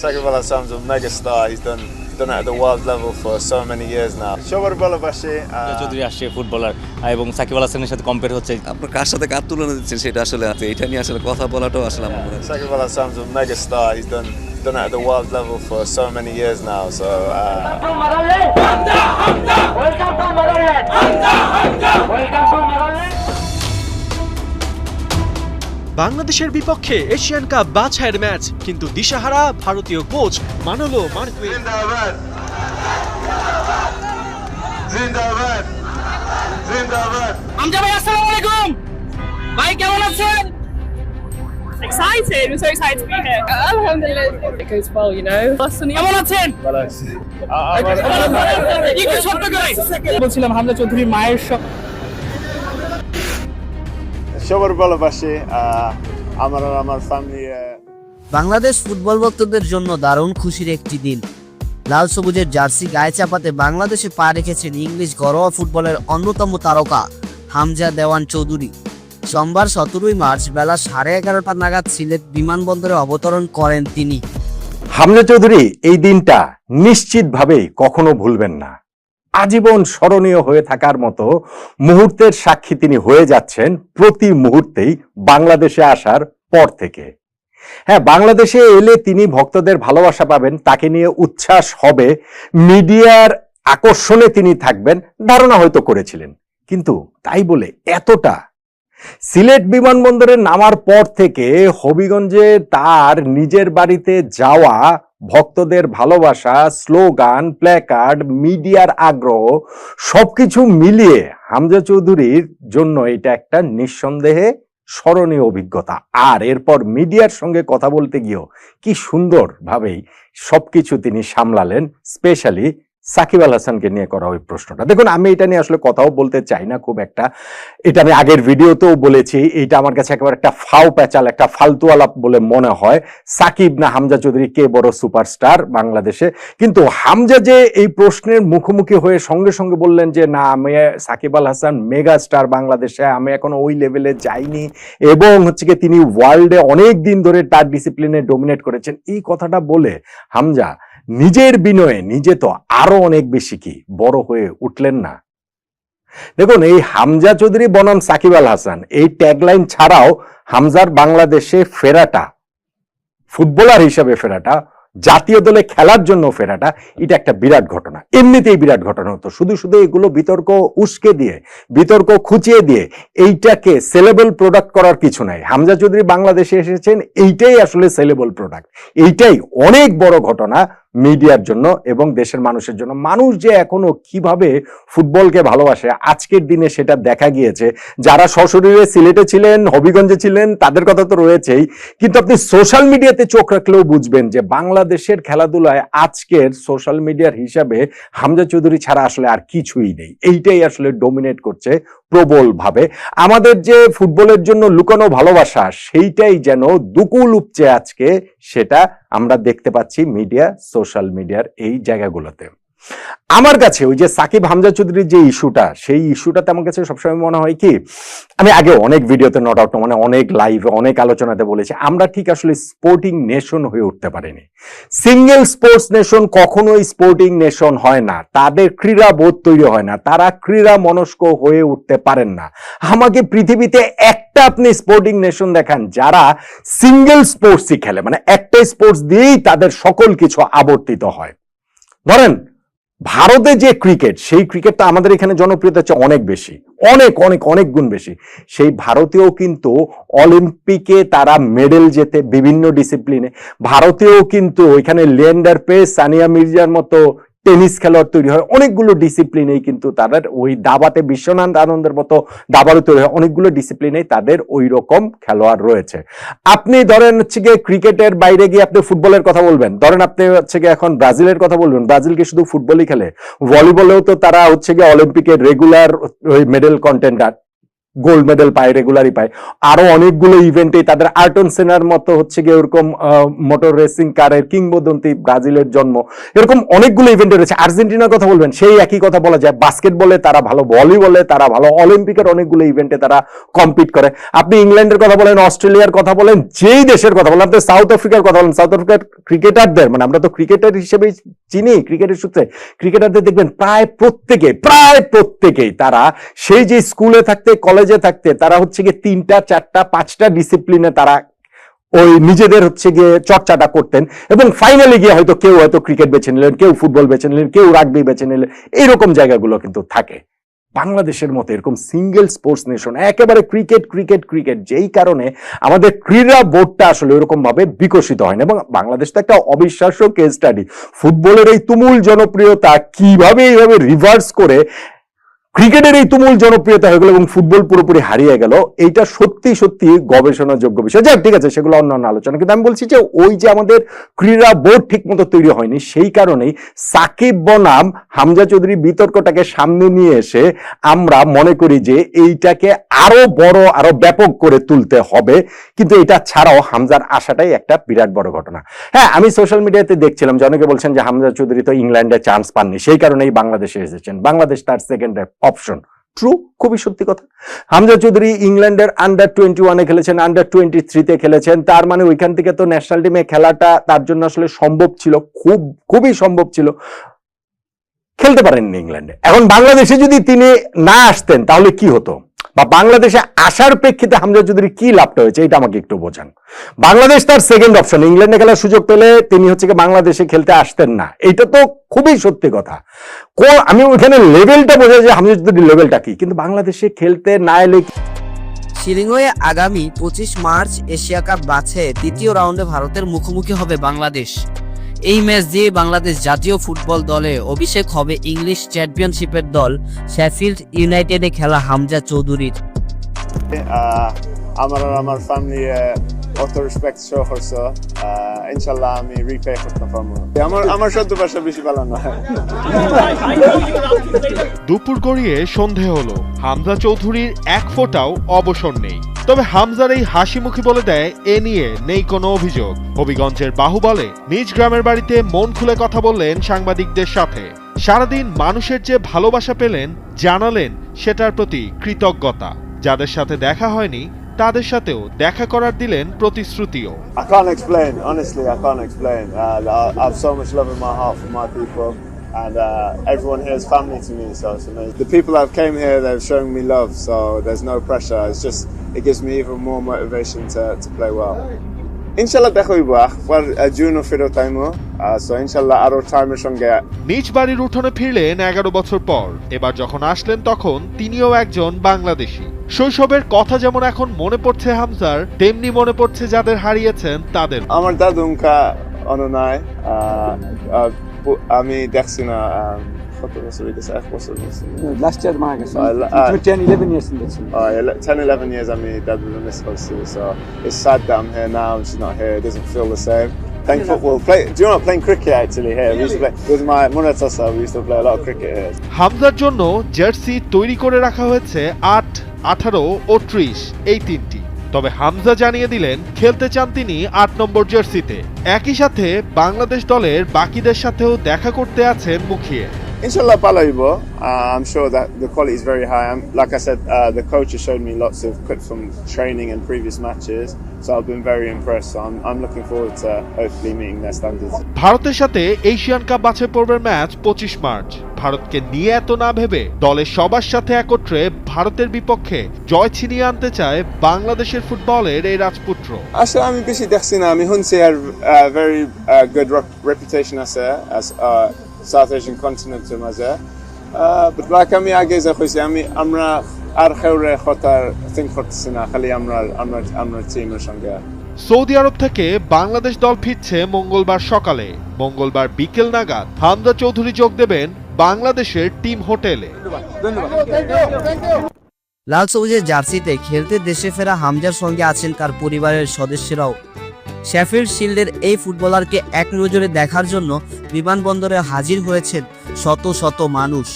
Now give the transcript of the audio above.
Sakib Al a mega star. He's done done it at the world level for so many years now. Shobar Balabashi. Chowdhury আসছে footballer এবং সাকিব আল হাসানের সাথে compare হচ্ছে আপনার কার সাথে কার তুলনা দিচ্ছেন সেটা আসলে আছে এটা নিয়ে আসলে কথা বলাটাও আসলে আমার মনে হয় Sakib Al Hassan's a mega star. He's done done it at the world level for so many years now. So uh, Welcome to Motherland! Welcome to Motherland! বাংলাদেশের বিপক্ষে এশিয়ান কাপ বাছাইয়ের ম্যাচ কিন্তু দিশাহারা ভারতীয় কোচ মানলো. আমজা ভাই আসসালামু আলাইকুম ভাই কেমন আছেন excited. We're so excited to be here. Alhamdulillah, it goes well, you know. কেমন আছেন বলছিলাম হামজা চৌধুরী মায়ের সব Shobar Balabashi. Uh, আমার আর আমার ফ্যামিলি বাংলাদেশ ফুটবল ভক্তদের জন্য দারুণ খুশির একটি দিন। লাল সবুজের জার্সি গায়ে চাপাতে বাংলাদেশে পা রেখেছেন ইংলিশ ঘরোয়া ফুটবলের অন্যতম তারকা হামজা দেওয়ান চৌধুরী। সোমবার সতেরোই মার্চ বেলা সাড়ে এগারোটা নাগাদ সিলেট বিমানবন্দরে অবতরণ করেন তিনি। হামজা চৌধুরী এই দিনটা নিশ্চিতভাবেই কখনো ভুলবেন না। আজীবন স্মরণীয় হয়ে থাকার মতো মুহূর্তের সাক্ষী তিনি হয়ে যাচ্ছেন প্রতি মুহূর্তেই বাংলাদেশে আসার পর থেকে। হ্যাঁ বাংলাদেশে এলে তিনি ভক্তদের ভালোবাসা পাবেন, তাকে নিয়ে উচ্ছ্বাস হবে, মিডিয়ার আকর্ষণে তিনি থাকবেন, ধারণা হয়তো করেছিলেন। কিন্তু তাই বলে এতটা, সিলেট বিমানবন্দরে নামার পর থেকে হবিগঞ্জে তার নিজের বাড়িতে যাওয়া ভক্তদের ভালোবাসা, স্লোগান, প্ল্যাকার্ড, মিডিয়ার আগ্রহ, সবকিছু মিলিয়ে হামজা চৌধুরীর জন্য এটা একটা নিঃসন্দেহে স্মরণীয় অভিজ্ঞতা। আর এরপর মিডিয়ার সঙ্গে কথা বলতে গিয়েও কি সুন্দরভাবেই সবকিছু তিনি সামলালেন, স্পেশালি সাকিব আল হাসানকে নিয়ে করা ওই প্রশ্নটা। দেখুন, আমি এটা নিয়ে আসলে কথাও বলতে চাই না খুব একটা। এটা আমি আগের ভিডিওতেও বলেছি, এটা আমার কাছে একেবারে একটা ফাও প্যাচাল, একটা ফালতু আলাপ বলে মনে হয়। সাকিব না হামজা চৌধুরী কে বড় সুপারস্টার বাংলাদেশে? কিন্তু হামজা যে এই প্রশ্নের মুখোমুখি হয়ে সঙ্গে সঙ্গে বললেন যে, না, আমি সাকিব আল হাসান মেগা স্টার বাংলাদেশে, আমি এখনও ওই লেভেলে যাইনি। এবং হচ্ছে কি, তিনি ওয়ার্ল্ডে অনেক দিন ধরে তার ডিসিপ্লিনে ডোমিনেট করেছেন। এই কথাটা বলে হামজা নিজের বিনয়ে নিজে তো আরও অনেক বেশি কি বড় হয়ে উঠলেন না। দেখুন, এই হামজা চৌধুরী বনাম সাকিব আল হাসান, এই ট্যাগলাইন ছাড়াও হামজার বাংলাদেশে ফেরাটা, ফুটবলার হিসাবে ফেরাটা, জাতীয় দলে খেলার জন্য ফেরাটা, এটা একটা বিরাট ঘটনা। এমনিতেই বিরাট ঘটনা হতো। শুধু শুধু এগুলো বিতর্ক উস্কে দিয়ে, বিতর্ক খুঁচিয়ে দিয়ে, এইটাকে সেলেবল প্রোডাক্ট করার কিছু নাই। হামজা চৌধুরী বাংলাদেশে এসেছেন, এইটাই আসলে সেলেবল প্রোডাক্ট এইটাই অনেক বড় ঘটনা। মিডিয়ার জন্য এবং দেশের মানুষের জন্য। মানুষ যে এখনও কীভাবে ফুটবলকে ভালোবাসে, আজকের দিনে সেটা দেখা গিয়েছে। যারা সশরীরে সিলেটে ছিলেন, হবিগঞ্জে ছিলেন, তাদের কথা তো রয়েছেই। কিন্তু আপনি সোশ্যাল মিডিয়াতে চোখ রাখলেও বুঝবেন যে বাংলাদেশের খেলাধুলায় আজকের সোশ্যাল মিডিয়ার হিসাবে হামজা চৌধুরী ছাড়া আসলে আর কিছুই নেই। এইটাই আসলে ডোমিনেট করছে প্রবল ভাবে আমাদের যে ফুটবলের জন্য লুকানো ভালোবাসা, সেইটাই যেন দুকুল উপচে আজকে, সেটা আমরা দেখতে পাচ্ছি মিডিয়া, সোশ্যাল মিডিয়ার এই জায়গাগুলোতে। আমার কাছে ওই যে সাকিব হামজা চৌধুরীর যে ইস্যুটা, সেই ইস্যুটাতে আমার কাছে সবসময় মনে হয় কি, আমি আগে অনেক ভিডিওতে নট আউট মানে অনেক লাইভে অনেক আলোচনাতে বলেছি, আমরা ঠিক আসলে স্পোর্টিং নেশন হয়ে উঠতে পারিনি। সিঙ্গেল স্পোর্টস নেশন কখনোই স্পোর্টিং নেশন হয় না, তাদের ক্রীড়া বোধ তৈরি হয় না, তারা ক্রীড়া মনস্ক হয়ে উঠতে পারেন না। আমাকে পৃথিবীতে একটা আপনি স্পোর্টিং নেশন দেখান, যারা সিঙ্গেল স্পোর্টসই খেলে মানে একটা স্পোর্টস দিয়েই তাদের সকল কিছু আবর্তিত হয়। ধরেন ভারতে যে ক্রিকেট সেই ক্রিকেটটা আমাদের এখানে জনপ্রিয়তা হচ্ছে অনেক বেশি। অনেক অনেক অনেক গুণ বেশি। সেই ভারতীয় কিন্তু অলিম্পিকে তারা মেডেল জেতে বিভিন্ন ডিসিপ্লিনে ভারতীয় কিন্তু ওইখানে লিয়েন্ডার পেস, সানিয়া মির্জার মতো টেনিস খেলোয়াড় তৈরি হয়, অনেকগুলো ডিসিপ্লিনেই কিন্তু তাদের ওই দাবাতে বিশ্বনাথ আনন্দের মতো দাবারও তৈরি হয়, অনেকগুলো ডিসিপ্লিনেই তাদের ওই রকম খেলোয়াড় রয়েছে। আপনি ধরেন হচ্ছে গিয়ে ক্রিকেটের বাইরে গিয়ে আপনি ফুটবলের কথা বলবেন, ধরেন আপনি হচ্ছে গিয়ে এখন ব্রাজিলের কথা বলবেন, ব্রাজিল কি শুধু ফুটবলই খেলে? ভলিবলেও তো তারা হচ্ছে গিয়ে অলিম্পিকের রেগুলার ওই মেডেল কন্টেন্ডার গোল্ড মেডেল পায় রেগুলারই পায়। আরও অনেকগুলো ইভেন্টে তাদের আর্টন সেনার মতো হচ্ছে গিয়ে ওরকম মোটর রেসিং কারের কিংবদন্তি ব্রাজিলের জন্ম। এরকম অনেকগুলো ইভেন্টে রয়েছে। আর্জেন্টিনার কথা বলবেন, সেই একই কথা বলা যায়। বাস্কেটবলে তারা ভালো ভলিবলে তারা ভালো অলিম্পিকের অনেকগুলো ইভেন্টে তারা কম্পিট করে। আপনি ইংল্যান্ডের কথা বলেন অস্ট্রেলিয়ার কথা বলেন, যেই দেশের কথা বলেন, আপনি সাউথ আফ্রিকার কথা বলেন সাউথ আফ্রিকার ক্রিকেটারদের মানে আমরা তো ক্রিকেটার হিসেবে চিনি ক্রিকেটের সূত্রে ক্রিকেটারদের দেখবেন প্রায় প্রত্যেকে প্রায় প্রত্যেকেই তারা সেই যে স্কুলে থাকতে, কলেজে থাকতে, তারা হচ্ছে গিয়ে তিনটা, চারটা, পাঁচটা ডিসিপ্লিনে তারা ওই নিজেদের হচ্ছে গিয়ে চর্চাটা করতেন এবং ফাইনালে গিয়ে হয়তো কেউ হয়তো ক্রিকেট বেছে নিলেন, কেউ ফুটবল বেছে নিলেন, কেউ রাগবি বেছে নিলেন, এইরকম জায়গাগুলো কিন্তু থাকে। বাংলাদেশের মতো এরকম সিঙ্গেল স্পোর্টস নেশন একেবারে ক্রিকেট ক্রিকেট ক্রিকেট যেই কারণে আমাদের ক্রীড়া বোর্ডটা আসলে ওরকম ভাবে বিকশিত হয় না এবং বাংলাদেশ তো একটা অবিশ্বাস্য কেস স্টাডি ফুটবলের এই তুমুল জনপ্রিয়তা কীভাবে এইভাবে রিভার্স করে ক্রিকেটের এই তুমুল জনপ্রিয়তা হয়ে গেল এবং ফুটবল পুরোপুরি হারিয়ে গেল। এইটা সত্যি সত্যি গবেষণাযোগ্য বিষয়। যাক, ঠিক আছে, সেগুলো অন্যান্য আলোচনা। কিন্তু আমি বলছি যে ওই যে আমাদের ক্রীড়া বোর্ড ঠিক মতো তৈরি হয়নি, সেই কারণেই সাকিব বনাম, হামজা চৌধুরী বিতর্কটাকে সামনে নিয়ে এসে আমরা মনে করি যে এইটাকে আরও বড়, আরও ব্যাপক করে তুলতে হবে। কিন্তু এটা ছাড়াও হামজার আসাটাই একটা বিরাট বড় ঘটনা। হ্যাঁ আমি সোশ্যাল মিডিয়াতে দেখছিলাম যে অনেকে বলছেন যে হামজা চৌধুরী তো ইংল্যান্ডে চান্স পাননি, সেই কারণেই বাংলাদেশে এসেছেন। বাংলাদেশ তার সেকেন্ড অপশন। ট্রু, খুবই সত্যি কথা। হামজা চৌধুরী ইংল্যান্ডের আন্ডার টোয়েন্টি ওয়ানে খেলেছেন আন্ডার টোয়েন্টি থ্রিতে খেলেছেন। তার মানে ওইখান থেকে তো ন্যাশনাল টিমে খেলাটা তার জন্য আসলে সম্ভব ছিল, খুব, খুবই সম্ভব ছিল। খেলতে পারেননি ইংল্যান্ডে। এখন বাংলাদেশে যদি তিনি না আসতেন, তাহলে কি হতো? বা বাংলাদেশে আসার প্রেক্ষিতে হামজা চৌধুরী কি লাভটা হয়েছে, এটা আমাকে একটু বোঝান। বাংলাদেশ তার সেকেন্ড অপশন ইংল্যান্ডে খেলার সুযোগ পেলে তিনি হচ্ছে কি বাংলাদেশে খেলতে আসতেন না। এটা তো খুবই সত্যি কথা। কো- আমি ওইখানে লেভেলটা বোঝাই যে হামজা চৌধুরীর লেভেলটা কি, কিন্তু বাংলাদেশে খেলতে না এলে শিলিগুড়ে আগামী পঁচিশ মার্চ এশিয়া কাপ বাছে তৃতীয় রাউন্ডে ভারতের মুখোমুখি হবে বাংলাদেশ। এই ম্যাচ দিয়ে বাংলাদেশ জাতীয় ফুটবল দলে অভিষেক হবে ইংলিশ চ্যাম্পিয়নশিপের দল শেফিল্ড ইউনাইটেডে খেলা হামজা চৌধুরীর। আমার আর আমার ফ্যামিলি অত রেসপেক্ট শো করছ। ইনশাল্লাহ আমি রিপে করতে পারব। আমার আমার সদ্য ভাষা বেশি ভালো দুপুর গড়িয়ে সন্ধে হলো। হামজা চৌধুরীর এক ফোঁটাও অবসর নেই। তবে হামজার এই হাসি মুখী বলে দেয় এ নিয়ে নেই কোনো অভিযোগ। হবিগঞ্জের বাহুবলে নিজ গ্রামের বাড়িতে মন খুলে কথা বললেন সাংবাদিকদের সাথে। সারাদিন মানুষের যে ভালোবাসা পেলেন জানালেন সেটার প্রতি কৃতজ্ঞতা। যাদের সাথে দেখা হয়নি তাদের সাথেও দেখা করার দিলেন প্রতিশ্রুতিও। I can't explain, honestly, I can't explain. Uh, I have so much love in my heart for my people, and uh, everyone here is family to me, so it's amazing. The people that have came here, they've shown me love, so there's no pressure. It's just, it gives me even more motivation to, to play well. Inshallah, দেখা হইব আবার June ও ফেরত IMO so ইনশাল্লাহ আরও টাইমের সঙ্গে নিজ বাড়ির উঠোনে ফিরলেন এগারো বছর পর এবার যখন আসলেন তখন তিনিও একজন বাংলাদেশি শৈশবের কথা যেমন এখন মনে পড়ছে হামজার তেমনি মনে পড়ছে যাদের হারিয়েছেন তাদের আমার দাদু উনকা অননায় আমি দেখছি না কত বছর হইতেছে এক বছর লাস্ট ইয়ার মারা গেছে টেন ইলেভেন ইয়ার্স দেখছি Uh, ele- 10, 11 years I mean that was miss Chelsea, so it's sad that I'm here now and she's not here. It doesn't feel the same. Playing football, play, do you know playing cricket actually here. Really? We used to play, with my Muratasa, we used to play a lot of cricket here. হামজার জন্য jersey তৈরি করে রাখা হয়েছে আট আঠারো ও ত্রিশ এই তিনটি তবে হামজা জানিয়ে দিলেন খেলতে চান তিনি আট নম্বর জার্সিতে একই সাথে বাংলাদেশ দলের বাকিদের সাথেও দেখা করতে আছেন মুখিয়ে Inshallah, Palaibo. Uh, I'm sure that the quality is very high. I'm, like I said, uh, the coach has showed me lots of clips from training and previous matches, so I've been very impressed. So I'm, I'm looking forward to hopefully meeting their standards. ভারতের সাথে Asian cup বাছাই পর্বের match পঁচিশ March ভারতকে নিয়ে এত না ভেবে দলের সবার সাথে একত্রে ভারতের বিপক্ষে জয় ছিনিয়ে আনতে চায় বাংলাদেশের ফুটবলের এই রাজপুত্র। আসলে আমি বেশি দেখছি না। আমি শুনছি আর ভেরি গুড রেপুটেশন আছে সাউথ এশিয়ান কন্টিনেন্টের মাঝে বাট লাইক আমি আগে যা কইছি আমি আমরা আর খেউরে খতার থিঙ্ক করতেছি না। খালি আমরা আমরা আমরা টিমের সঙ্গে। সৌদি আরব থেকে বাংলাদেশ দল ফিরছে মঙ্গলবার সকালে। মঙ্গলবার বিকেল নাগাদ হামজা চৌধুরী যোগ দেবেন বাংলাদেশের টিম হোটেলে। লাল সবুজের জার্সিতে খেলতে দেশে ফেরা হামজার সঙ্গে আছেন তার পরিবারের সদস্যরাও। শেফিল্ড শিল্ডের এই ফুটবলারকে এক নজরে দেখার জন্য বিমানবন্দরে হাজির হয়েছেন শত শত মানুষ।